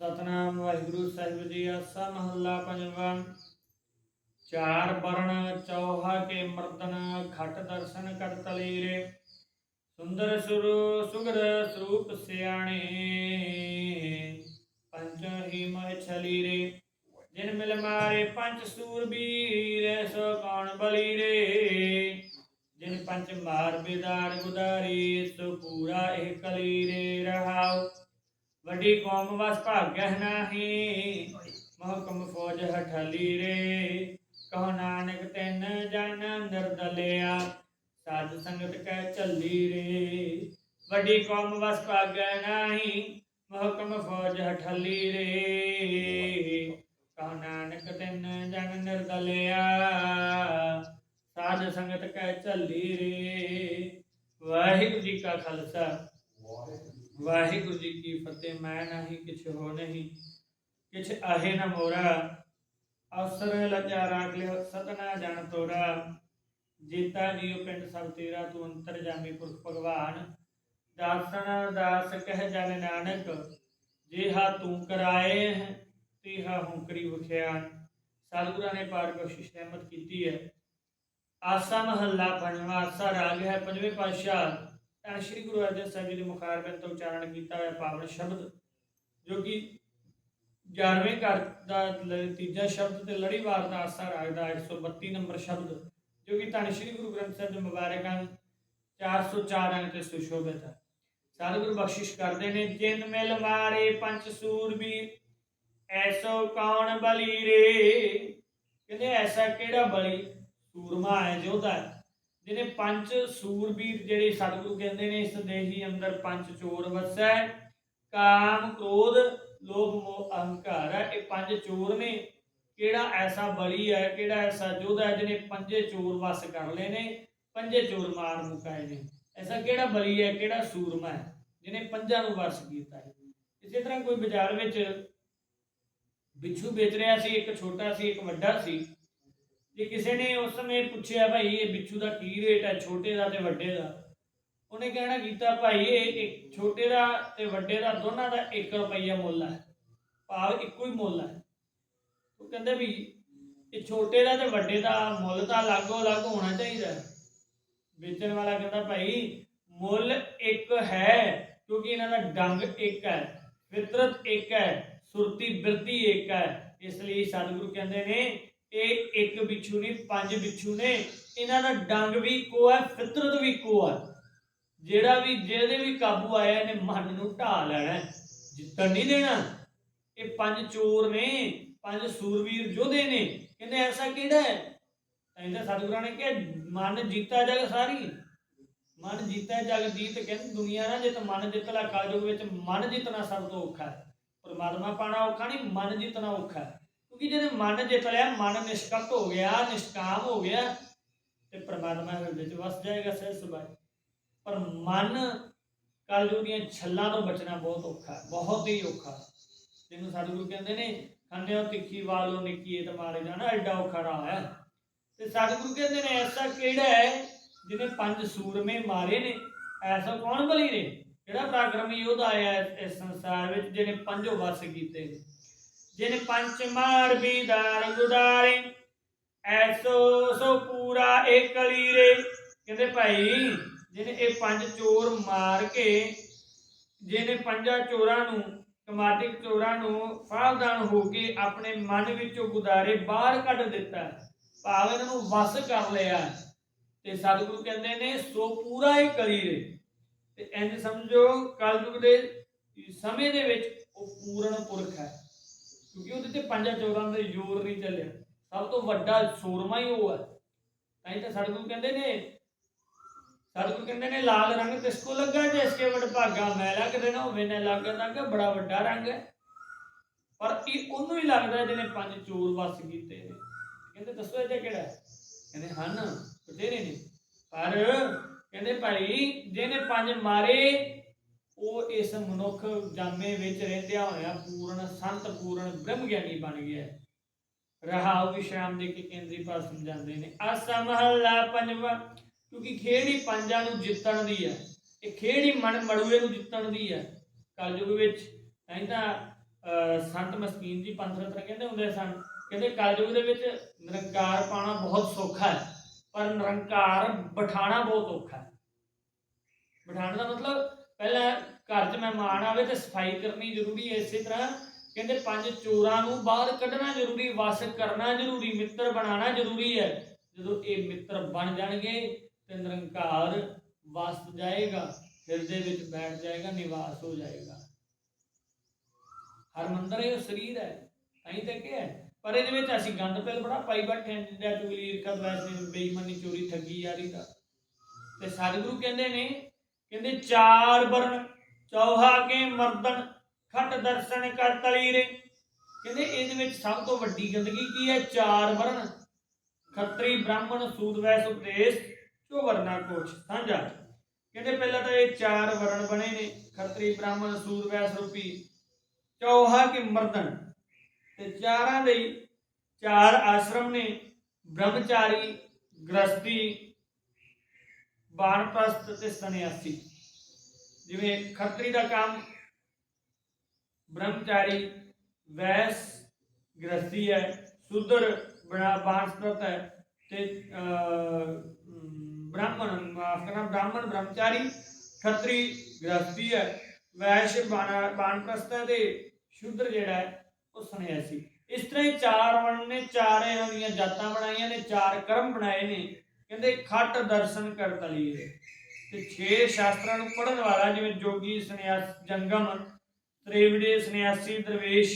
ਸਤਨਾਮ ਵਾਹਿਗੁਰੂ ਸਾਹਿਬ ਜੀ, ਆਸਾ ਮਹੱਲਾ ਪੰਜਵਾਂ। ਚਾਰ ਬਰਨ ਚੌਹਾ ਕੇ ਮਰਦਨ ਖਟ ਦਰਸ਼ਨ ਕਰ ਤਲੀਰੇ। ਸੁੰਦਰ ਸੁਰ ਸੁਗਰ ਸਰੂਪ ਸਿਆਣੇ। ਪੰਜ ਹੀ ਮਹ ਛਲੀਰੇ। ਜਿਨ ਮਿਲ ਮਾਰੇ ਪੰਜ ਸੂਰਬੀਰ ਸੋ ਕੌਣ ਬਲੀਰੇ? ਜਿਨ ਪੰਜ ਮਾਰ ਬਿਦਾਰ ਗੁਦਾਰੀ, ਸੋ ਪੂਰਾ ਇਹ ਕਲੀਰੇ ਰਹਾਉ। ਵੱਡੀ ਕੌਮ ਵਸ ਭਾਗਹਿ ਨਾਹੀ, ਮਹਕਮ ਫੌਜ ਹਠਲੀ ਰੇ। ਕਹੋ ਨਾਨਕ ਤੈਨ ਜਨ ਨਿਰਦਲਿਆ ਸਾਧ ਸੰਗਤ ਕਹਿ ਚੱਲੀ ਰੇ। ਵੱਡੀ ਕੌਮ ਵਸ ਭਾਗਹਿ ਨਾਹੀ, ਮਹਕਮ ਫੌਜ ਹਠਲੀ ਰੇ। ਕਹੋ ਨਾਨਕ ਤੈਨ ਜਨ ਨਿਰਦਲਿਆ ਸਾਧ ਸੰਗਤ ਕਹਿ ਚੱਲੀ ਰੇ। ਵਾਹਿਗੁਰੂ ਜੀ ਕਾ ਖਾਲਸਾ। ਵਾਹਿਗੁਰੂ ਜੀ ਕੀ ਫਤਿਹ, ਮੈਂ ਨਹੀਂ, ਕਿਛ ਹੋ ਨਹੀਂ, ਕਿਛ ਆਹੇ ਨ ਮੋਰਾ। ਅਵਸਰ ਲਜਾ ਰਾਗ ਲਿਓ ਸਤਨਾ ਜਨ ਤੋਰਾ। ਜੀਤਾ ਜੀਉ ਪਿੰਡ ਸਭ ਤੇਰਾ, ਤੂੰ ਅੰਤਰ ਜਾਮੀ ਪੁਰਖ ਭਗਵਾਨ। ਦਾਸਨ ਦਾਸ ਕਹਿ ਜਨ ਨਾਨਕ, ਜਿਹਾ ਤੂੰ ਕਰਾਏ ਤਿਹਾ ਹੂੰ ਕਰੀ ਵਖਿਆਨ। ਸਤਿਗੁਰਾਂ ਨੇ ਪਾਰ ਕੋਸ਼ਿਸ਼ ਰਹਿਮਤ ਕੀਤੀ ਹੈ। ਆਸਾ ਮਹੱਲਾ ਪੰਜਵਾਂ, ਆਸਾ ਰਾਗ ਹੈ ਪੰਜਵੇਂ ਪਾਤਸ਼ਾਹ। ਤਾਂ ਸ੍ਰੀ ਗੁਰੂ ਅਰਜਨ ਸਾਹਿਬ ਜੀ ਦੇ ਮੁਖਾਰਬਿੰਦ ਤੋਂ ਉਚਾਰਨ ਕੀਤਾ ਹੋਇਆ ਪਾਵਨ ਸ਼ਬਦ, ਜੋ ਕਿ 11ਵੇਂ ਘਰ ਦਾ ਤੀਜਾ ਸ਼ਬਦ ਤੇ ਲੜੀਵਾਰ ਦਾ ਆਸਾ ਰਾਗ ਦਾ 132 ਨੰਬਰ ਸ਼ਬਦ, ਜੋ ਕਿ ਧੰਨ ਸ੍ਰੀ ਗੁਰੂ ਗ੍ਰੰਥ ਸਾਹਿਬ ਦੇ ਮੁਬਾਰਕ ਅੰਗ 404 ਅੰਗ ਤੇ ਸੁਸ਼ੋਭਿਤ ਹੈ। ਸਤਿਗੁਰੂ ਬਖਸ਼ਿਸ਼ ਕਰਦੇ ਨੇ, ਜਿਨ ਮਿਲ ਮਾਰੇ ਪੰਜ ਸੂਰਬੀਰ ਐਸੋ ਕੌਣ ਬਲੀ ਰੇ? ਕਹਿੰਦੇ, ਐਸਾ ਕਿਹੜਾ ਬਲੀ? ਸੂਰਮਾ ਹੈ ਯੋਧਾ ਹੈ। ਜਿਹਨੇ ਪੰਜ ਸੂਰਬੀਰ ਜਿਹੜੇ ਸਤਿਗੁਰੂ ਕਹਿੰਦੇ ਨੇ, ਇਸ ਦੇਹੀ ਅੰਦਰ ਪੰਜ ਚੋਰ ਵਸੈ। ਕਾਮ, ਕ੍ਰੋਧ, ਲੋਭ, ਮੋਹ, ਅਹੰਕਾਰ ਹੈ। ਇਹ ਪੰਜ ਚੋਰ ਨੇ। ਕਿਹੜਾ ਐਸਾ ਬਲੀ ਹੈ, ਕਿਹੜਾ ਐਸਾ ਯੋਧਾ ਹੈ, ਜਿਹਨੇ ਪੰਜੇ ਚੋਰ ਵਸ ਕਰ ਲਏ ਨੇ, ਪੰਜੇ ਚੋਰ ਮਾਰ ਮੁਕਾਏ ਨੇ। ਐਸਾ ਕਿਹੜਾ ਬਲੀ ਹੈ, ਕਿਹੜਾ ਸੂਰਮਾ ਹੈ, ਜਿਹਨੇ ਪੰਜਾਂ ਨੂੰ ਵਸ ਕੀਤਾ ਹੈ। ਇਸੇ ਤਰ੍ਹਾਂ ਕੋਈ ਬਾਜ਼ਾਰ ਵਿੱਚ ਬਿੱਛੂ ਵੇਚ ਰਿਹਾ ਸੀ, ਇੱਕ ਛੋਟਾ ਸੀ, ਇੱਕ ਵੱਡਾ ਸੀ ਜੇ ਕਿਸੇ ਨੇ ਉਸ ਸਮੇਂ ਪੁੱਛਿਆ, ਭਾਈ, ਇਹ ਬਿੱਛੂ ਦਾ ਕੀ ਰੇਟ ਹੈ? ਛੋਟੇ ਦਾ ਤੇ ਵੱਡੇ ਦਾ? ਉਹਨੇ ਕਹਿਣਾ ਕੀਤਾ, ਭਾਈ, ਇਹ ਇੱਕ ਛੋਟੇ ਦਾ ਤੇ ਵੱਡੇ ਦਾ ਦੋਨਾਂ ਦਾ 1 ਰੁਪਈਆ ਮੁੱਲ ਹੈ। ਭਾਵ ਇੱਕੋ ਹੀ ਮੁੱਲ ਹੈ। ਉਹ ਕਹਿੰਦੇ ਵੀ ਇਹ ਛੋਟੇ ਦਾ ਤੇ ਵੱਡੇ ਦਾ ਮੁੱਲ ਤਾਂ ਅਲੱਗੋ ਅਲੱਗ ਹੋਣਾ ਚਾਹੀਦਾ ਵੇਚਣ ਵਾਲਾ ਕਹਿੰਦਾ, ਭਾਈ, ਮੁੱਲ ਇੱਕ ਹੈ, ਕਿਉਂਕਿ ਇਹਨਾਂ ਦਾ ਡੰਗ ਇੱਕ ਹੈ, ਫਿਤਰਤ ਇੱਕ ਹੈ, ਸੁਰਤੀ ਬਿਰਤੀ ਇੱਕ ਹੈ। ਇਸ ਲਈ ਸਤਿਗੁਰੂ ਕਹਿੰਦੇ ਨੇ ਇਹ ਇੱਕ ਬਿੱਛੂ ਨਹੀਂ, ਪੰਜ ਬਿੱਛੂ ਨੇ। ਇਹਨਾਂ ਦਾ ਡੰਗ ਵੀ ਇੱਕੋ ਹੈ ਫਿਤਰਤ ਵੀ ਇੱਕੋ ਹੈ ਜਿਹੜਾ ਵੀ, ਜਿਹਦੇ ਵੀ ਕਾਬੂ ਆਇਆ, ਇਹਨੇ ਮਨ ਨੂੰ ਢਾ ਲੈਣਾ ਜਿੱਤਣ ਨਹੀਂ ਦੇਣਾ। ਇਹ ਪੰਜ ਚੋਰ ਨੇ, ਪੰਜ ਸੂਰਵੀਰ ਯੋਧੇ ਨੇ। ਕਹਿੰਦੇ ਐਸਾ ਕਿਹੜਾ ਹੈ? ਤਾਂ ਸਤਿਗੁਰਾਂ ਨੇ ਕਿਹਾ, ਮਨ ਜੀਤਾ ਜਗ ਸਾਰੀ। ਮਨ ਜੀਤਾ ਜਗ ਜੀਤ ਕਹਿੰਦੇ, ਦੁਨੀਆ ਨਾ ਜਿੱਤ, ਮਨ ਜਿੱਤ ਲੈ ਕਲਯੁਗ ਵਿੱਚ ਮਨ ਜਿੱਤਣਾ ਸਭ ਤੋਂ ਔਖਾ ਹੈ। ਪਰਮਾਤਮਾ ਪਾਣਾ ਔਖਾ ਨਹੀਂ, ਮਨ ਜਿੱਤਣਾ ਔਖਾ ਹੈ। ਕਿਉਂਕਿ ਜਦੋਂ ਮਨ ਜਿੱਤ ਲਿਆ, ਮਨ ਨਿਸ਼ਕਪ ਹੋ ਗਿਆ, ਨਿਸ਼ਕਾਮ ਹੋ ਗਿਆ, ਤੇ ਪਰਮਾਤਮਾ ਹਿਰਦੇ ਵਿੱਚ ਵਸ ਜਾਏਗਾ ਸਹਿ ਸੁਭਾਈ ਪਰ ਮਨ ਕਲਯੁਗ ਦੀਆਂ ਛੱਲਾਂ ਤੋਂ ਬਚਣਾ ਬਹੁਤ ਔਖਾ, ਬਹੁਤ ਹੀ ਔਖਾ। ਜਿਹਨੂੰ ਸਤਿਗੁਰੂ ਕਹਿੰਦੇ ਨੇ ਖੰਡਿਓ ਤਿੱਖੀ ਵਾਲੋ ਨਿੱਕੀ ਇਹ ਮਾਰੇ ਜਾਣਾ, ਐਡਾ ਔਖਾ ਰਾਹ ਹੈ। ਤੇ ਸਤਿਗੁਰੂ ਕਹਿੰਦੇ ਨੇ, ਐਸਾ ਕਿਹੜਾ ਹੈ ਜਿਹਨੇ ਪੰਜ ਸੂਰਮੇ ਮਾਰੇ ਨੇ? ਐਸਾ ਕੌਣ ਬਲੀ ਨੇ? ਕਿਹੜਾ ਪਰਾਕਰਮੀ ਯੋਧਾ ਆਇਆ ਇਸ ਸੰਸਾਰ ਵਿੱਚ, ਜਿਹਨੇ ਪੰਜੋ ਵਸ ਕੀਤੇ ਨੇ? ਜਿਨ ਪੰਚ ਮਾਰ ਬੀਦਾਰ ਗੁਦਾਰੇ ਐਸੋ ਸੋ ਪੂਰਾ ਏ ਕਲੀਰੇ ਕਹਿੰਦੇ ਭਾਈ ਜਿਹਨੇ ਇਹ ਪੰਜ ਚੋਰ ਮਾਰ ਕੇ ਜਿਹਨੇ ਪੰਜਾਂ ਚੋਰਾਂ ਨੂੰ, ਕਮਾਟਿਕ ਚੋਰਾਂ ਨੂੰ ਸਾਵਧਾਨ ਹੋ ਕੇ ਆਪਣੇ ਮਨ ਵਿੱਚੋਂ ਗੁਦਾਰੇ ਬਾਹਰ ਕੱਢ ਦਿੱਤਾ ਭਾਵ ਇਹਨਾਂ ਨੂੰ ਵਸ ਕਰ ਲਿਆ। ਤੇ ਸਤਿਗੁਰੂ ਕਹਿੰਦੇ ਨੇ, ਸੋ ਪੂਰਾ ਹੀ ਕਲੀਰੇ ਤੇ ਇੰਜ ਸਮਝੋ, ਕਲਯੁਗ ਦੇ ਸਮੇਂ ਦੇ ਵਿੱਚ ਉਹ ਪੂਰਨ ਪੁਰਖ ਹੈ। ਕਿਉਂਕਿ ਉਹਦੇ ਤੇ ਪੰਜਾਂ ਚੋਰਾਂ ਦੇ ਜ਼ੋਰ ਨਹੀਂ ਚੱਲਿਆ। ਸਭ ਤੋਂ ਵੱਡਾ ਸੂਰਮਾ ਹੀ ਉਹ ਹੈ। ਤਾਂ ਹੀ ਤਾਂ ਸਤਿਗੁਰੂ ਕਹਿੰਦੇ ਨੇ ਸਤਿਗੁਰੂ ਕਹਿੰਦੇ ਨੇ, ਲਾਲ ਰੰਗ ਕਿਸ ਕੋ ਲੱਗਾ ਜਿਸ ਕੇ ਵਡ ਭਾਗਾ ਮੈਲਾ ਕਿਤੇ ਨਾ ਹੋਵੇ ਨਾ ਲੱਗਾ ਤਾਂ ਕਿ ਬੜਾ ਵੱਡਾ ਰੰਗ ਹੈ। ਪਰ ਇਹ ਉਹਨੂੰ ਹੀ ਲੱਗਦਾ ਜਿਹਨੇ ਪੰਜ ਚੋਰ ਵਸ ਕੀਤੇ ਨੇ। ਕਹਿੰਦੇ, ਦੱਸੋ ਇਹ ਕਿਹੜਾ ਕਹਿੰਦੇ, ਹਨ, ਬਥੇਰੇ ਨੇ। ਪਰ ਕਹਿੰਦੇ, ਭਾਈ, ਜਿਹਨੇ ਪੰਜ ਮਾਰੇ ਉਹ ਇਸ ਮਨੁੱਖ ਜਾਮੇ ਵਿੱਚ ਰਹਿੰਦਿਆਂ ਹੋਇਆ ਪੂਰਨ ਸੰਤ ਪੂਰਨ ਬ੍ਰਹਮ ਗਿਆਨੀ ਬਣ ਗਿਆ ਹੈ। ਰਹਾਉ ਵਿਸ਼ਰਾਮ ਦੇ ਕੇ ਕੇਂਦਰੀ ਭਾਵ ਸਮਝਾਉਂਦੇ ਨੇ ਆਸਾ ਮਹੱਲਾ ਪੰਜਵਾਂ ਕਿਉਂਕਿ ਖੇਡ ਹੀ ਪੰਜਾਂ ਨੂੰ ਜਿੱਤਣ ਦੀ ਹੈ। ਇਹ ਖੇਡ ਹੀ ਮਨ ਮੜੂਏ ਨੂੰ ਜਿੱਤਣ ਦੀ ਹੈ। ਕਲਯੁਗ ਵਿੱਚ ਕਹਿੰਦਾ ਅਹ, ਸੰਤ ਮਸਕੀਨ ਜੀ ਪੰਥ ਰਤਨ ਕਹਿੰਦੇ ਹੁੰਦੇ ਸਨ। ਕਹਿੰਦੇ ਕਲਯੁਗ ਦੇ ਵਿੱਚ ਨਿਰੰਕਾਰ ਪਾਣਾ ਬਹੁਤ ਸੌਖਾ ਹੈ ਪਰ ਨਿਰੰਕਾਰ ਬਿਠਾਣਾ ਬਹੁਤ ਔਖਾ ਹੈ। ਬਿਠਾਉਣ ਦਾ ਮਤਲਬ ਪਹਿਲਾਂ ਘਰ 'ਚ ਮਹਿਮਾਨ ਆਵੇ ਤੇ ਸਫ਼ਾਈ ਕਰਨੀ ਜ਼ਰੂਰੀ ਹੈ ਇਸੇ ਤਰ੍ਹਾਂ। ਕਹਿੰਦੇ ਪੰਜ ਚੋਰਾਂ ਨੂੰ ਬਾਹਰ ਕੱਢਣਾ ਜ਼ਰੂਰੀ, ਵਸ ਕਰਨਾ ਜ਼ਰੂਰੀ, ਮਿੱਤਰ ਬਣਾਉਣਾ ਜ਼ਰੂਰੀ ਹੈ। ਜਦੋਂ ਇਹ ਮਿੱਤਰ ਬਣ ਜਾਣਗੇ ਤੇ ਨਿਰੰਕਾਰ ਵਸ ਜਾਏਗਾ, ਹਿਰਦੇ ਵਿੱਚ ਬੈਠ ਜਾਏਗਾ, ਨਿਵਾਸ ਹੋ ਜਾਏਗਾ। ਹਰ ਮੰਦਰ ਇਹ ਸਰੀਰ ਹੈ ਅਹੀਂ ਤੇ ਕੀ ਹੈ। ਪਰ ਇਹਦੇ ਵਿੱਚ ਅਸੀਂ ਗੰਦ ਪਿਲ ਬੜਾ ਪਾਈ ਬੈਠੇ ਹਾਂ, ਜਿੱਦਾਂ ਚੁਗਲੀ ਇਰਖਤ ਵੈਸੇ ਬੇਈਮਾਨੀ ਚੋਰੀ ਠੱਗੀ ਯਾਰੀ ਦਾ। ਤੇ ਸਤਿਗੁਰੂ ਕਹਿੰਦੇ ਨੇ ਕਹਿੰਦੇ, ਚਾਰ ਵਰਨ ਚੌਹਾ ਕੇ ਮਰਦਨ ਖਟ ਦਰਸ਼ਨ ਕਰ ਤਲੀ ਰੇ ਕਹਿੰਦੇ, ਇਹਦੇ ਵਿੱਚ ਸਭ ਤੋਂ ਵੱਡੀ ਗੰਦਗੀ ਕੀ ਹੈ? ਚਾਰ ਵਰਨ ਖੱਤਰੀ ਬ੍ਰਾਹਮਣ ਸੂਦ ਵੈਸ, ਉਪਦੇਸ਼ ਚੋ ਵਰਨਾ ਕੋਸ਼। ਸਾਂਝਾ। ਕਹਿੰਦੇ, ਪਹਿਲਾਂ ਤਾਂ ਇਹ ਚਾਰ ਵਰਣ ਬਣੇ ਨੇ। ਖੱਤਰੀ ਬ੍ਰਾਹਮਣ ਸੂਦ ਵੈਸ, ਰੂਪੀ। ਚੌਹਾ ਕੇ ਮਰਦਨ। ਤੇ ਚਾਰਾਂ ਦੇ ਚਾਰ ਆਸ਼ਰਮ ਨੇ। ਬ੍ਰਹਮਚਾਰੀ ਗ੍ਰਸਤੀ ਬਾਣਪ੍ਰਸਤ ਤੇ ਸੰਨਿਆਸੀ। ਜਿਵੇਂ ਖੱਤਰੀ ਦਾ ਕੰਮ, ਬ੍ਰਹਮਚਾਰੀ ਵੈਸ ਗ੍ਰਸਤੀ ਹੈ ਸੁਦਰ ਬੜਾ ਬਾਣਪ੍ਰਸਤ ਹੈ ਤੇ ਬ੍ਰਾਹਮਣ, ਮਾਫ ਕਰਨਾ, ਬ੍ਰਾਹਮਣ, ਬ੍ਰਹਮਚਾਰੀ, ਖੱਤਰੀ ਗ੍ਰਸਤੀ ਹੈ, ਵੈਸ਼ ਬਾਣ ਹੈ ਤੇ ਸ਼ੂਦਰ ਜਿਹੜਾ ਹੈ, ਉਹ ਸੰਨਿਆਸੀ। ਇਸ ਤਰ੍ਹਾਂ ਹੀ ਚਾਰ ਵਰਣ ਨੇ ਚਾਰੇ ਦੀਆਂ ਜਾਤਾਂ ਬਣਾਈਆਂ ਨੇ, ਚਾਰ ਕਰਮ ਬਣਾਏ ਨੇ। ਕਹਿੰਦੇ ਖੱਟ ਦਰਸ਼ਨ ਕਰ ਤਲੀਏ। ਤੇ ਛੇ ਸ਼ਾਸਤਰਾਂ ਨੂੰ ਪੜਨ ਵਾਲਾ ਜਿਵੇਂ ਜੋਗੀ ਸੰਨਿਆਸ ਜੰਗਮ, ਤ੍ਰਿਵਿੜੇ ਸੰਨਿਆਸੀ ਦਰਵੇਸ਼,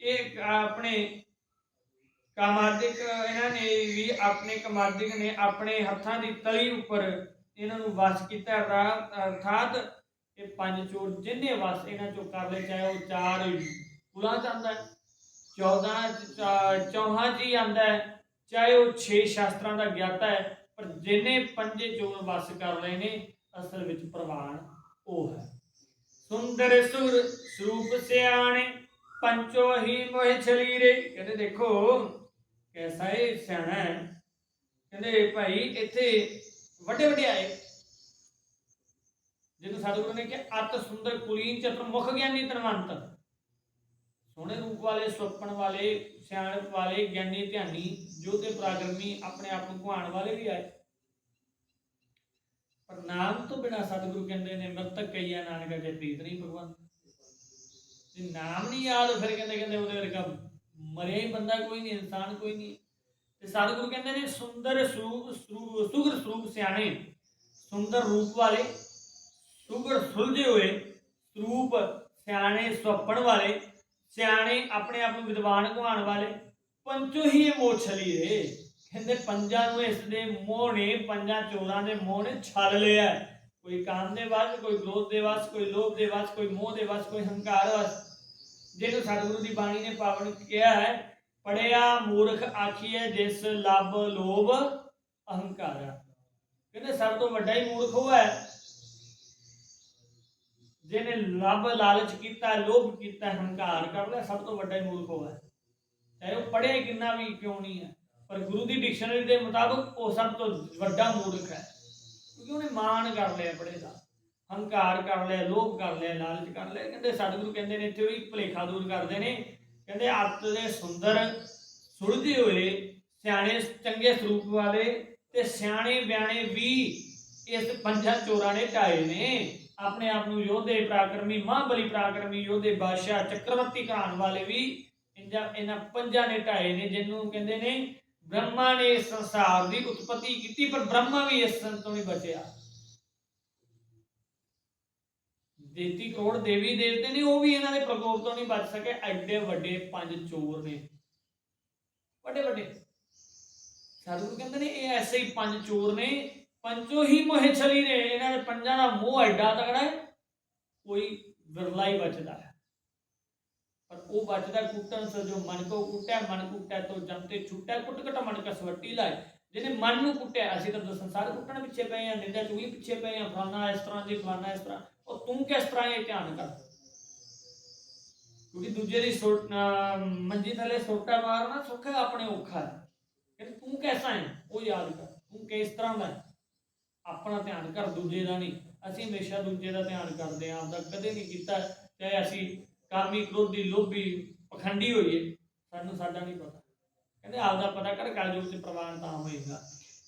ਇਹ ਆਪਣੇ ਕਾਮਾਦਿਕ ਇਹਨਾਂ ਨੇ ਵੀ ਆਪਣੇ ਕਾਮਾਦਿਕ ਨੇ ਆਪਣੇ ਹੱਥਾਂ ਦੀ ਤਲੀ ਉੱਪਰ ਇਹਨਾਂ ਨੂੰ ਵਸ ਕੀਤਾ। ਅਰਥਾਤ ਇਹ ਪੰਜ ਚੋਰ ਜਿੰਨੇ ਵਸ ਇਹਨਾਂ ਚੋਂ ਕਰ ਲਏ, ਚਾਹੇ ਉਹ ਚਾਰ ਕੁਲਾਂ ਚ ਆਂਦਾ ਹੈ 14 ਚੌਹਾਂ ਚ ਹੀ ਆਂਦਾ ਹੈ। ਚਾਹੇ ਉਹ 6 ਸ਼ਾਸਤਰਾਂ ਦਾ ਗਿਆਤਾ ਹੈ, ਪਰ ਜਿਨੇ ਪੰਜੇ ਚੋਰ ਵਸ ਕਰ ਲਏ ਨੇ, ਅਸਲ ਵਿੱਚ ਪ੍ਰਵਾਨ ਉਹ ਹੈ। ਸੁੰਦਰ ਸੁਰ ਸਰੂਪ ਸਿਆਣੇ, ਪੰਚੋ ਹੀ ਮੋਹਿ ਛਲੀਰੇ। ਕਹਿੰਦੇ ਦੇਖੋ, ਕੈਸਾ ਇਹ ਸਿਆਣਾ ਹੈ। ਕਹਿੰਦੇ ਭਾਈ, ਇੱਥੇ ਵੱਡੇ ਵੱਡੇ ਆਏ। ਜਿਹਨੂੰ ਸਤਿਗੁਰੂ ਨੇ ਕਿਹਾ, ਅਤ ਸੁੰਦਰ ਕੁਲੀਨ ਚਤੁਰ ਮੁਖ ਗਿਆਨੀ ਧਨਵੰਤ। ਸੋਹਣੇ ਰੂਪ ਵਾਲੇ ਸੁਪਨ ਵਾਲੇ, ਸਿਆਣਪ ਵਾਲੇ, ਗਿਆਨੀ ਧਿਆਨੀ ਜੋਤੇ ਪ੍ਰਾਗਰਮੀ ਆਪਣੇ ਆਪ ਨੂੰ ਘੁਆਣ ਵਾਲੇ ਵੀ ਆਏ। ਪਰ ਨਾਮ ਤੋਂ ਬਿਨਾ ਸਤਿਗੁਰੂ ਕਹਿੰਦੇ ਨੇ, ਮਰਤਕ ਕਈਆ ਨਾਨਕਾ ਕੇ ਪ੍ਰੀਤ ਨਹੀਂ ਭਗਵਾਨ। ਜੇ ਨਾਮ ਨਹੀਂ ਯਾਦ, ਫਿਰ ਕਹਿੰਦੇ ਕਹਿੰਦੇ ਉਹਦੇ ਵਰਗਾ ਮਰਿਆ ਹੀ ਬੰਦਾ ਕੋਈ ਨਹੀਂ, ਇਨਸਾਨ ਕੋਈ ਨਹੀਂ। ਤੇ ਸਤਿਗੁਰੂ ਕਹਿੰਦੇ ਨੇ, ਸੁੰਦਰ ਸਰੂਪ ਸਰੂਪ, ਸੁਗਰ ਸਰੂਪ ਸਿਆਣੇ, ਸੁੰਦਰ ਰੂਪ ਵਾਲੇ, ਸੁਗਰ ਸੁਲਝੇ ਹੋਏ, ਸਰੂਪ ਸਿਆਣੇ ਸੁਪਣ ਵਾਲੇ ਸਿਆਣੇ ਆਪਣੇ ਆਪ ਨੂੰ ਵਿਦਵਾਨ ਕਹਾਣ ਵਾਲੇ ਪੰਚੋ ਹੀ ਇਹ ਮੋਛਲੀ ਰੇ ਕਹਿੰਦੇ ਪੰਜਾਂ ਨੂੰ ਇਸ ਦੇ ਮੋਹ ਨੇ ਪੰਜਾਂ ਚੋਰਾਂ ਦੇ ਮੋਹ ਨੇ ਛਲ ਲਿਆ ਕੋਈ ਕਾਮ ਦੇ ਵਸ, ਕੋਈ ਕ੍ਰੋਧ ਦੇ ਵਸ, ਕੋਈ ਲੋਭ ਦੇ ਵਸ, ਕੋਈ ਮੋਹ ਦੇ ਵਸ, ਕੋਈ ਹੰਕਾਰ ਵਸ। ਜਿਹਨੂੰ ਸਤਿਗੁਰੂ ਦੀ ਬਾਣੀ ਨੇ ਪਾਵਨ ਕਿਹਾ ਹੈ, ਪੜਿਆ ਮੂਰਖ ਆਖੀਏ ਜਿਸ ਲੱਭ ਲੋਭ ਅਹੰਕਾਰਾ ਕਹਿੰਦੇ ਸਭ ਤੋਂ ਵੱਡਾ ਹੀ ਮੂਰਖ ਉਹ ਹੈ। ਜਿਹਨੇ ਲੱਭ ਲਾਲਚ ਕੀਤਾ, ਲੋਭ ਕੀਤਾ, ਹੰਕਾਰ ਕਰ ਲਿਆ, ਸਭ ਤੋਂ ਵੱਡਾ ਮੂਰਖ ਉਹ ਚਾਹੇ ਉਹ ਪੜਿਆ ਕਿੰਨਾ ਵੀ ਕਿਉਂ ਨਹੀਂ ਹੈ, ਪਰ ਗੁਰੂ ਦੀ ਡਿਕਸ਼ਨਰੀ ਦੇ ਮੁਤਾਬਕ ਉਹ ਸਭ ਤੋਂ ਵੱਡਾ ਮੂਰਖ ਹੈ। ਕਿਉਂਕਿ ਉਹਨੇ ਮਾਣ ਕਰ ਲਿਆ ਪੜੇ ਦਾ, ਹੰਕਾਰ ਕਰ ਲਿਆ, ਲੋਭ ਕਰ ਲਿਆ, ਲਾਲਚ ਕਰ ਲਿਆ। ਕਹਿੰਦੇ ਸਤਿਗੁਰੂ ਕਹਿੰਦੇ ਨੇ ਇੱਥੇ ਵੀ ਭਲੇਖਾ ਦੂਰ ਕਰਦੇ ਨੇ। ਕਹਿੰਦੇ ਅੱਤ ਦੇ ਸੁੰਦਰ ਸੁਲਝੇ ਹੋਏ ਸਿਆਣੇ ਚੰਗੇ ਸਰੂਪ ਵਾਲੇ ਤੇ ਸਿਆਣੇ ਬਿਆਣੇ ਵੀ ਇਸ ਪੰਜਾਂ ਚੋਰਾਂ ਨੇ ਢਾਏ ਨੇ। ਆਪਣੇ ਆਪ ਨੂੰ ਯੋਧੇ ਪ੍ਰਾਕਰਮੀ ਮਹਾਬਲੀ ਪ੍ਰਾਕਰਮੀ ਯੋਧੇ ਬਾਦਸ਼ਾਹ ਚੱਕਰਵਰਤੀ ਘਰਾਣ ਵਾਲੇ ਵੀ ਇਹਨਾਂ ਪੰਜਾਂ ਨੇ ਢਾਏ ਨੇ, ਜਿਹਨੂੰ ਕਹਿੰਦੇ ਨੇ ਬ੍ਰਹਮਾ ਨੇ ਸੰਸਾਰ ਦੀ ਉਤਪਤੀ ਕੀਤੀ, ਪਰ ਬ੍ਰਹਮਾ ਵੀ ਇਸ ਤੋਂ ਨਹੀਂ ਬਚਿਆ। ਦੇਤੀ ਕਰੋੜ ਦੇਵੀ ਦੇਵਤੇ ਨੇ, ਉਹ ਵੀ ਇਹਨਾਂ ਦੇ ਪ੍ਰਕੋਪ ਤੋਂ ਨਹੀਂ ਬਚ ਸਕੇ। ਐਡੇ ਵੱਡੇ ਪੰਜ ਚੋਰ ਨੇ। ਵੱਡੇ ਵੱਡੇ। ਸਾਧੂ ਕਹਿੰਦੇ ਨੇ, ਇਹ ਐਸੇ ਹੀ ਪੰਜ ਚੋਰ ਨੇ ਪੰਜੋ ਹੀ ਮੋਹਿ ਛਲੀ ਨੇ, ਇਹਨਾਂ ਦੇ ਪੰਜਾਂ ਦਾ ਮੋਹ ਐਡਾ ਤਗੜਾ ਹੈ, ਕੋਈ ਵਿਰਲਾ ਹੀ ਬਚਦਾ ਹੈ। ਪਰ ਉਹ ਬਚਦਾ ਕੁੱਟਣ ਸੇ ਜੋ ਮਨ ਕੋ ਕੁੱਟਿਆ, ਮਨ ਕੁੱਟਿਆ ਤੋ ਜੰਤੇ ਛੁੱਟਿਆ, ਕੁੱਟ ਕਟ ਮਨ ਕਾ ਲਾਏ। ਜਿਹਨੇ ਮਨ ਨੂੰ ਕੁੱਟਿਆ, ਅਸੀਂ ਤਾਂ ਸੰਸਾਰ ਕੁੱਟਣ ਪਿੱਛੇ ਪਏ ਆ ਨਿੰਦਾ ਚੁਗਲੀ ਪਿੱਛੇ ਪਏ ਆ ਫਲਾਣਾ ਇਸ ਤਰ੍ਹਾਂ ਜੀ ਫਲਾਣਾ ਇਸ ਤਰ੍ਹਾਂ। ਉਹ ਤੂੰ ਕਿਸ ਤਰ੍ਹਾਂ ਇਹ ਧਿਆਨ ਕਰ? ਕਿਉਂਕਿ ਦੂਜੇ ਦੀ ਸੋਟ ਮੰਜੀ ਥੱਲੇ ਸੋਟਾ ਮਾਰਨਾ ਸੁੱਖਾ ਆਪਣੇ ਔਖਾ ਹੈ। ਕਿ ਤੂੰ ਕੈਸਾ ਹੈ? ਉਹ ਯਾਦ ਕਰ, ਤੂੰ ਕਿਸ ਤਰ੍ਹਾਂ ਦਾ ਆਪਣਾ ਧਿਆਨ ਕਰ ਦੂਜੇ ਦਾ ਨਹੀਂ। ਅਸੀਂ ਹਮੇਸ਼ਾ ਦੂਜੇ ਦਾ ਧਿਆਨ ਕਰਦੇ ਆਂ ਆਪਦਾ ਕਦੇ ਨਹੀਂ ਕੀਤਾ, ਚਾਹੇ ਅਸੀਂ ਕਾਮੀ ਕ੍ਰੋਧੀ, ਲੋਭੀ, ਪਖੰਡੀ ਹੋਈਏ, ਸਾਨੂੰ ਸਾਡਾ ਨਹੀਂ ਪਤਾ। ਕਹਿੰਦੇ ਆਪਦਾ ਪਤਾ ਕਰ, ਕਲਯੁਗ ਚ ਪ੍ਰਵਾਨ ਤਾਂ ਹੋਏਗਾ।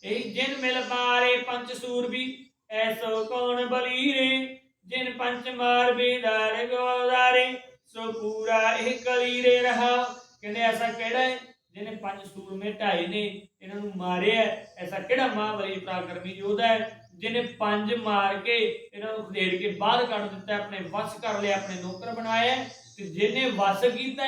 ਇਹ ਜਿਨ ਮਿਲ ਮਾਰੇ ਪੰਜ ਸੂਰਬੀ, ਐਸੋ ਕੌਣ ਬਲੀਰੇ? ਜਿਨ ਪੰਜ ਮਾਰ ਬੇਦਾਰ ਗੋਦਾਰੇ, ਸੋ ਪੂਰਾ ਇਹ ਕਲੀਰੇ ਰਹਾ। ਕਹਿੰਦੇ ਐਸਾ ਕਿਹੜਾ ਹੈ? ਜਿਹਨੇ ਪੰਜ ਸੂਰਮੇ ਢਾਏ ਨੇ, ਇਹਨਾਂ ਨੂੰ ਮਾਰਿਆ ਐਸਾ ਕਿਹੜਾ ਮਹਾਬਲੀ ਪਰਾਕਰਮੀ ਯੋਧਾ ਹੈ, ਜਿਹਨੇ ਪੰਜ ਮਾਰ ਕੇ ਇਹਨਾਂ ਨੂੰ ਖਦੇੜ ਕੇ ਬਾਹਰ ਕੱਢ ਦਿੱਤਾ ਆਪਣੇ ਵਸ ਕਰ ਲਿਆ, ਆਪਣੇ ਨੌਕਰ ਬਣਾਇਆ ਤੇ ਜਿਹਨੇ ਵਸ ਕੀਤਾ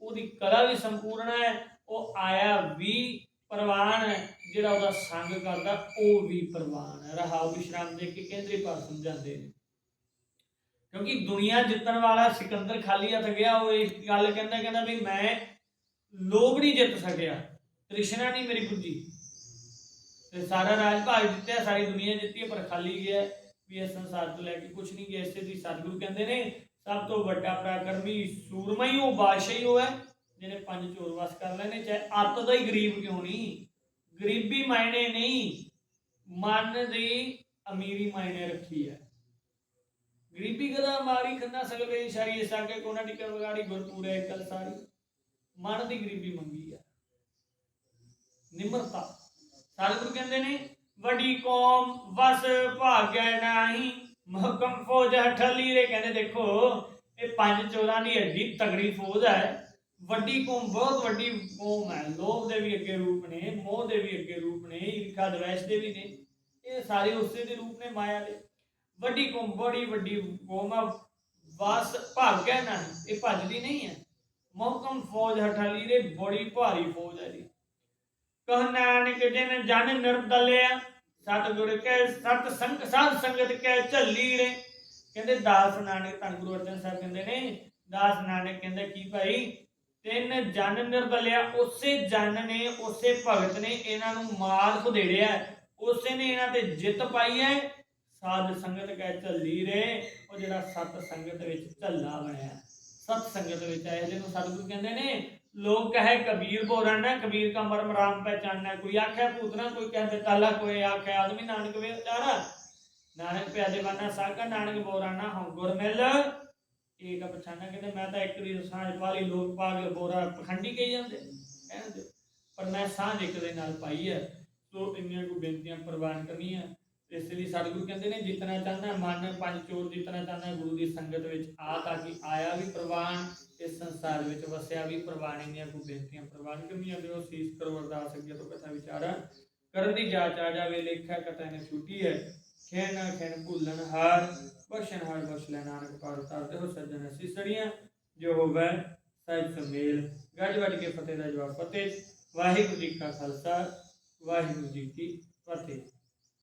ਉਹਦੀ ਕਲਾ ਵੀ ਸੰਪੂਰਨ ਹੈ। ਉਹ ਆਇਆ ਵੀ ਪ੍ਰਵਾਨ ਜਿਹੜਾ ਉਹਦਾ ਸੰਗ ਕਰਦਾ, ਉਹ ਵੀ ਪ੍ਰਵਾਨ ਹੈ। ਰਹਾਉ ਵਿਸ਼ਰਾਮ ਦੇ ਕੇ ਕੇਂਦਰੀ ਭਾਵ ਸਮਝਾਉਂਦੇ ਨੇ। ਕਿਉਂਕਿ ਦੁਨੀਆ ਜਿੱਤਣ ਵਾਲਾ ਸਿਕੰਦਰ ਖਾਲੀ ਹੱਥ ਗਿਆ ਉਹ ਇਹ ਗੱਲ ਕਹਿੰਦਾ ਕਹਿੰਦਾ ਵੀ ਮੈਂ ਲੋਭ ਨਹੀਂ ਜਿੱਤ ਸਕਿਆ ਤ੍ਰਿਸ਼ਨਾ ਨਹੀਂ ਮੇਰੀ ਪੁੱਜੀ। ਤੇ ਸਾਰਾ ਰਾਜ ਭਾਗ ਜਿੱਤਿਆ, ਸਾਰੀ ਦੁਨੀਆ ਜਿੱਤੀ, ਪਰ ਖਾਲੀ ਗਿਆ ਵੀ ਇਸ ਸੰਸਾਰ ਤੋਂ ਲੈ ਕੇ ਕੁਝ ਨਹੀਂ ਗਿਆ। ਇਸੇ ਦੀ ਸਤਿਗੁਰੂ ਕਹਿੰਦੇ ਨੇ, ਸਭ ਤੋਂ ਵੱਡਾ ਪਰਾਕਰਮੀ ਸੂਰਮਾ ਹੀ ਉਹ, ਬਾਦਸ਼ਾਹ ਹੀ ਉਹ ਜਿਹਨੇ ਪੰਜ ਚੋਰ ਵਸ ਕਰ ਲੈਣੇ, ਚਾਹੇ ਅੱਤ ਦਾ ਹੀ ਗਰੀਬ ਕਿਉਂ ਨਹੀਂ। ਗਰੀਬੀ ਮਾਇਨੇ ਨਹੀਂ, ਮਨ ਦੀ ਅਮੀਰੀ ਮਾਇਨੇ ਰੱਖੀ ਹੈ। ਗਰੀਬੀ ਕਦਾ ਮਾਰੀ, ਖੰਨਾ ਸਗਲੇ ਸ਼ਰੀ ਸਾਕੇ ਕੋਨਾ ਟਿਕਰ ਵਗਾੜੀ ਗੁਰਪੂਰੇ ਕਲ ਸਾਰੀ। ਮਨ ਦੀ ਗਰੀਬੀ ਮੰਗੀ ਹੈ ਨਿਮਰਤਾ। ਸਤਿਗੁਰੂ ਕਹਿੰਦੇ ਨੇ, ਵੱਡੀ ਕੌਮ ਵਸ ਭਾਗੈ ਨਾਹੀ, ਮਹਕਮ ਫੌਜ ਹਠਲੀ ਰੇ। ਕਹਿੰਦੇ ਦੇਖੋ, ਇਹ ਪੰਜ ਚੋਰਾਂ ਦੀ ਐਡੀ ਤਗੜੀ ਫੌਜ ਹੈ ਵੱਡੀ ਕੌਮ ਬਹੁਤ ਵੱਡੀ ਕੌਮ ਹੈ ਲੋਭ ਦੇ ਵੀ ਅੱਗੇ ਰੂਪ ਨੇ, ਮੋਹ ਦੇ ਵੀ ਅੱਗੇ ਰੂਪ ਨੇ, ਈਰਖਾ, ਦਵੈਸ਼ ਦੇ ਵੀ ਨੇ। ਇਹ ਸਾਰੇ ਉਸੇ ਦੇ ਰੂਪ ਨੇ ਮਾਇਆ ਦੇ। ਵੱਡੀ ਕੌਮ, ਬੜੀ ਵੱਡੀ ਕੌਮ ਆ। ਵਸ ਭਾਗੈ ਨਾਹੀ। ਇਹ ਭੱਜਦੀ ਨਹੀਂ ਹੈ ਮਹਕਮ ਫੌਜ ਹਠਾਲੀ ਰੇ ਬੜੀ ਭਾਰੀ ਫੌਜ ਹੈ ਜੀ। ਕਹ ਨਾਨਕ ਜਿਨ ਜਨ ਨਿਰਦਲਿਆ ਸਤਿਗੁਰ ਕੈ, ਸਤ ਸੰਗ, ਸਾਧ ਸੰਗਤ ਕੈ ਝੱਲੀ ਰੇ। ਕਹਿੰਦੇ ਦਾਸ ਨਾਨਕ, ਧੰਨ ਗੁਰੂ ਅਰਜਨ ਸਾਹਿਬ ਕਹਿੰਦੇ ਨੇ, ਦਾਸ ਨਾਨਕ ਕਹਿੰਦੇ ਕੀ ਭਾਈ, ਤਿੰਨ ਜਨ ਨਿਰਦਲਿਆ, ਉਸੇ ਜਨ ਨੇ, ਉਸੇ ਭਗਤ ਨੇ ਇਹਨਾਂ ਨੂੰ ਮਾਰ ਖੁਦੇੜਿਆ ਉਸੇ ਨੇ ਇਹਨਾਂ ਤੇ ਜਿੱਤ ਪਾਈ ਹੈ ਸਾਧ ਸੰਗਤ ਕੈ ਝੱਲੀ ਰੇ, ਉਹ ਜਿਹੜਾ ਸਤ ਸੰਗਤ ਵਿੱਚ ਝੱਲਾ ਬਣਿਆ। ਸਤ ਸੰਗਤ ਵਿੱਚ ਆਏ ਜਿਹਨੂੰ ਸਤਿਗੁਰੂ ਕਹਿੰਦੇ ਨੇ, ਲੋਕ ਕਹੇ ਕਬੀਰ ਬੋਰਨ ਹੈ ਕਬੀਰ ਕਾ ਮਰਮ ਰਾਮ ਪਹਿਚਾਨਣਾ ਕੋਈ ਆਖੇ ਪੂਤਨਾ ਕੋਈ ਕਹੇ ਤਾਲਾ, ਕੋਈ ਆਖੇ ਆਦਮੀ, ਨਾਨਕ ਵੇ ਉਚਾਰਾ। ਨਾਨਕ ਪਿਆਦੇ ਬਾਨਾ ਸਾਕਾ ਨਾਨਕ ਬੋਰਾਨਾ ਹਉ ਗੁਰ ਮਿਲ। ਏਕ ਪਛਾਨਾ ਕਹਿੰਦੇ ਮੈਂ ਤਾਂ ਇੱਕ ਦੀ ਸਾਂਝ ਪਾਲੀ ਲੋਕ ਪਾਗਲ ਬੋਰਾ ਪਖੰਡੀ ਕਹੀ ਜਾਂਦੇ, ਕਹਿੰਦੇ। ਪਰ ਮੈਂ ਸਾਂਝ ਇੱਕ ਦੇ ਨਾਲ ਪਾਈ ਹੈ, ਸੋ ਇੰਨੀਆਂ ਕੋ ਬੇਨਤੀਆਂ ਪ੍ਰਵਾਨ ਕਰਨੀਆਂ। ਇਸ ਲਈ ਸਤਿਗੁਰੂ ਕਹਿੰਦੇ ਨੇ, ਜਿਤਨਾ ਚਾਹਨਾ ਮਨ ਪੰਜ ਚੋਰ, ਜਿਤਨਾ ਚਾਹਨਾ ਗੁਰੂ ਦੀ ਸੰਗਤ ਵਿੱਚ ਆ ਤਾਂ ਕਿ ਆਇਆ ਵੀ ਪ੍ਰਵਾਨ, ਇਸ ਸੰਸਾਰ ਵਿੱਚ ਵਸਿਆ ਵੀ ਪ੍ਰਵਾਨ, ਇੰਨੀਆਂ ਕੋ ਬੇਨਤੀਆਂ ਪ੍ਰਵਾਨ ਕਰਨੀਆਂ ਦਿਓ ਸੀਸ ਕਰੋ ਅਰਦਾਸ ਅੱਗੇ ਤੋਂ ਕਥਾ ਵਿਚਾਰਾ ਕਰਨ ਦੀ ਜਾਚ ਆ ਜਾਵੇ, ਲੇਖਾ ਕਥਾ ਨੇ ਛੁੱਟੀ ਹੈ। ਖੈਨ ਨਾ ਖੈਨ ਭੁੱਲਣ ਹਾਰ, ਬਖਸ਼ਣ ਹਾਰ, ਬਖਸ਼ ਲੈ ਨਾਨਕ ਪਾਰ ਉਤਾਰ ਦੇ ਹੋ ਸੱਜਣ ਸਿਸੜੀਆਂ ਜੋ ਹੋਵੇ ਸਹਿਜ ਸਮੇਲ। ਗੱਜ ਵੱਜ ਕੇ ਫਤਿਹ ਦਾ ਜਵਾਬ, ਫਤਿਹ। ਵਾਹਿਗੁਰੂ ਜੀ ਕਾ ਖਾਲਸਾ, ਵਾਹਿਗੁਰੂ ਜੀ ਕੀ ਫਤਿਹ।